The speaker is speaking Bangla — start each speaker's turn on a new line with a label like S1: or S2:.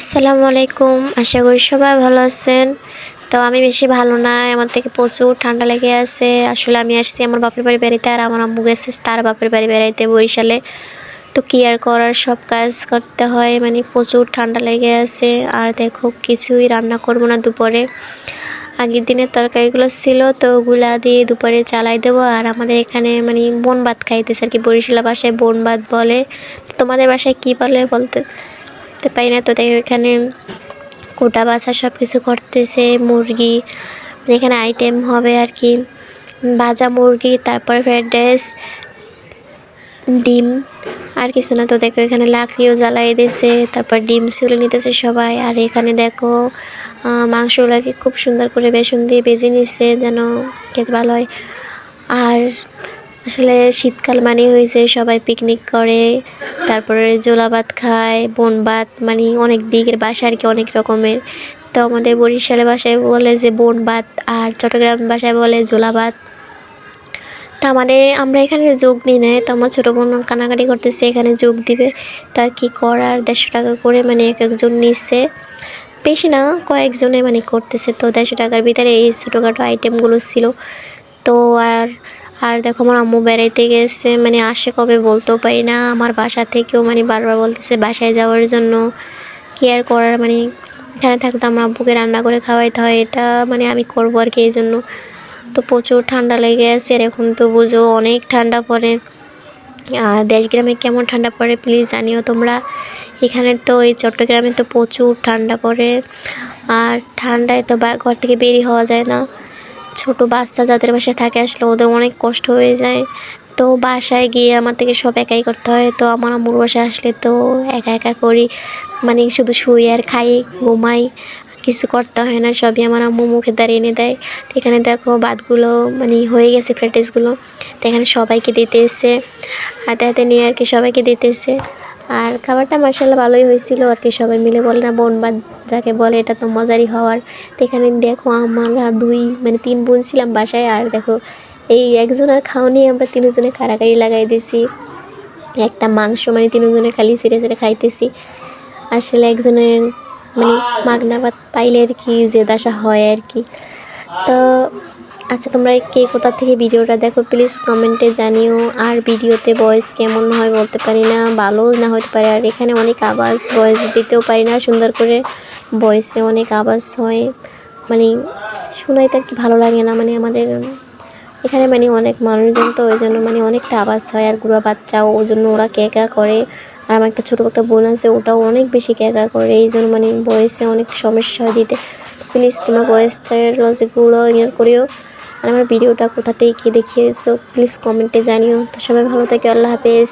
S1: আসসালামু আলাইকুম। আশা করি সবাই ভালো আছেন। তো আমি বেশি ভালো না, আমার থেকে প্রচুর ঠান্ডা লেগে আছে। আসলে আমি আসছি আমার বাপের বাড়ি বেড়াইতে আর আমার আম্মু গেছে তার বাপের বাড়ি বেড়াইতে বরিশালে। তো কি আর করার, সব কাজ করতে হয় মানে প্রচুর ঠান্ডা লেগে আছে। আর দেখো, কিছুই রান্না করব না দুপুরে। আগের দিনের তরকারিগুলো ছিল, তো ওগুলা দিয়ে দুপুরে চালাই দেবো। আর আমাদের এখানে মানে বন ভাত খাইতেছে আর কি বরিশালা বাসায় বন ভাত বলে তোমাদের বাসায় কী বলে বলতে? তো পাই না। তো দেখো এখানে কোটা বাছা সব কিছু করতেছে, মুরগি, এখানে আইটেম হবে আর কি। ভাজা মুরগি, তারপর ফ্রাইড রাইস ডিম, আর কিছু না। তো দেখো এখানে লাকড়িও জ্বালাই দিয়েছে, তারপর ডিম ছুলে নিতেছে সবাই। আর এখানে দেখো মাংসগুলোকে খুব সুন্দর করে বেসন দিয়ে বেজে নিচ্ছে যেন খেতে ভালো হয়। আর আসলে শীতকাল মানে হয়েছে সবাই পিকনিক করে, তারপরে জোলা ভাত খায় বন ভাত মানে অনেক দিকের বাসা আর কি, অনেক রকমের। তো আমাদের বরিশালে বাসায় বলে যে বন ভাত আর চট্টগ্রাম বাসায় বলে জোলা ভাত তো আমাদের, আমরা এখানে যোগ দিই না তো আমার ছোটো বোন কানাকাটি করতেছে, এখানে যোগ দিবে। তার কি করার, দেড়শো টাকা করে মানে এক একজন নিচ্ছে বেশি না, কয়েকজনে মানে করতেছে, তো দেড়শো টাকার ভিতরে এই ছোটোখাটো আইটেমগুলো ছিল। তো আর আর দেখো আমার আম্মু বেড়াইতে গেছে মানে আসে কবে বলতেও পারি না। আমার বাসা থেকেও মানে বারবার বলতেছে বাসায় যাওয়ার জন্য। কি আর করার মানে এখানে থাকলে আমার আব্বুকে রান্না করে খাওয়াইতে হয়, এটা মানে আমি করব আর কি এই জন্য। তো প্রচুর ঠান্ডা লেগে আছে আর এখন তো বুঝো অনেক ঠান্ডা পড়ে। আর দেশ গ্রামে কেমন ঠান্ডা পড়ে প্লিজ জানিও তোমরা। এখানে তো এই চট্টগ্রামে তো প্রচুর ঠান্ডা পড়ে। আর ঠান্ডায় তো ঘর থেকে বেরিয়ে হওয়া যায় না। ছোট বাচ্চা যাদের বাসায় থাকে আসলে ওদের অনেক কষ্ট হয়ে যায়। তো বাসায় গিয়ে আমার থেকে সব একাই করতে হয়। তো আমার আম্মুর বাসায় আসলে তো একা একা করি। মানে শুধু শুই আর খাই, ঘুমাই, কিছু করতে হয় না, সবই আমার আম্মু মুখে দাঁড়িয়ে এনে দেয়। তো এখানে দেখো ভাতগুলো মানে হয়ে গেছে ফ্রাইড তো এখানে সবাইকে দিতে এসে হাতে হাতে নিয়ে আর কি সবাইকে দিতে এসে আর খাবারটা মার্শাল্লাহ ভালোই হয়েছিল, আর কি সবাই মিলে বলে না, বোন বাদ যাকে বলে এটা তো মজারই হওয়ার। তো এখানে দেখো আমরা দুই মানে তিন বোন ছিলাম বাসায়, আর দেখো এই একজনের খাওয়া নিয়ে আমরা তিনজনে কারাকারি লাগাই দিছি। একটা মাংস মানে তিনজনে খালি ছিঁড়ে ছিঁড়ে খাইতেছি। আসলে একজনের মানে মাগনা ভাত পাইলে আর কি যে দাসা হয় আর কি। তো আচ্ছা তোমরা কে কোথা থেকে ভিডিওটা দেখো প্লিজ কমেন্টে জানিও। আর ভিডিওতে ভয়েস কেমন হয় বলতে পারি না, ভালো না হতে পারে। আর এখানে অনেক আওয়াজ ভয়েস দিতেও পারি না, সুন্দর করে ভয়েসে অনেক আওয়াজ হয়। মানে শোনাইতে আর কি ভালো লাগে না মানে আমাদের এখানে মানে অনেক মানুষজন তো, ওই জন্য মানে অনেকটা আওয়াজ হয়। আর গুড়া বাচ্চাও ওই জন্য ওরা ক্যাকা করে। আর আমার একটা ছোটো একটা বোন আছে, ওটাও অনেক বেশি ক্যাকা করে। এই জন্য মানে বয়সে অনেক সমস্যা দিতে। প্লিজ তোমার বয়সটার লজিকগুলো ইয়ে করিও। আর আমার ভিডিওটা কোথা থেকে কী দেখিয়েছো প্লিজ কমেন্টে জানিও। তো সবাই ভালো থাকে, আল্লাহ হাফেজ।